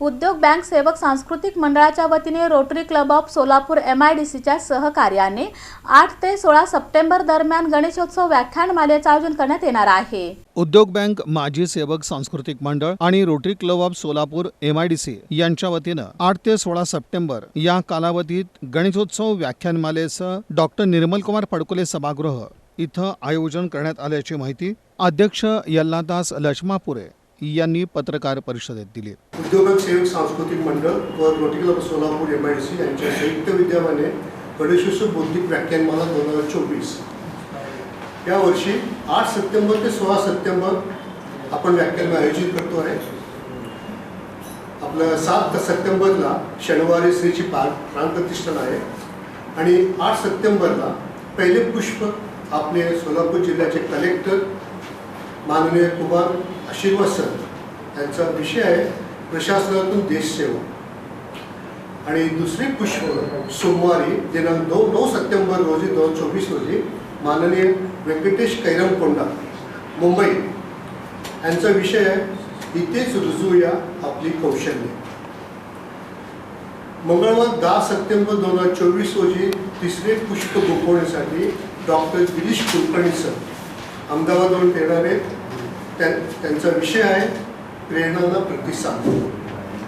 उद्योग बँक सेवक सांस्कृतिक मंडळाच्या वतीने Rotary club of Solapur M I D सीच्या सहकार्याने आठ ते सोळा सप्टेंबर दरम्यान गणेशोत्सव व्याख्यानमालेचं आयोजन करण्यात येणार आहे. उद्योग बँक माजी सेवक सांस्कृतिक मंडळ आणि rotary club of Solapur M I D C यांच्या वतीनं आठ ते सोळा सप्टेंबर या कालावधीत गणेशोत्सव व्याख्यानमालेचं डॉक्टर निर्मलकुमार फडकुले सभागृह इथं आयोजन करण्यात आल्याची माहिती अध्यक्ष यल्लादास लक्ष्मापुरे यांनी पत्रकार परिषदेत दिली. उद्योजक सेवक सांस्कृतिक मंडळ व रोटी club Solapur M I D C यांच्या संयुक्त विद्यमाने गणेशोत्सव बौद्धिक व्याख्यानमाला दोन हजार चोवीस. यावर्षी आठ सप्टेंबर ते सोळा सप्टेंबर आपण व्याख्यान आयोजित करतो आहे. आपलं सात सप्टेंबरला शनिवारी श्रीची पार प्राणप्रतिष्ठान आहे. आणि आठ सप्टेंबरला पहिले पुष्प आपले सोलापूर जिल्ह्याचे कलेक्टर माननीय कुमार आशीर्वाद सर यांचा विषय आहे प्रशासनातून देशसेवा आणि दुसरी पुष्प सोमवारी दिनांक दोन नऊ सप्टेंबर रोजी दोन हजार चोवीस रोजी माननीय व्यंकटेश कैरमकोंडा मुंबई. यांचा विषय आहे इथेच रुजूया आपली कौशल्य. मंगळवार दहा सप्टेंबर दोन हजार चोवीस रोजी तिसरे पुष्प गोपवण्यासाठी डॉक्टर गिरीश कुलकर्णी सर अहमदाबादवरून येणार आहेत. त्यांचा विषय आहे प्रेरणाला प्रतिसाद.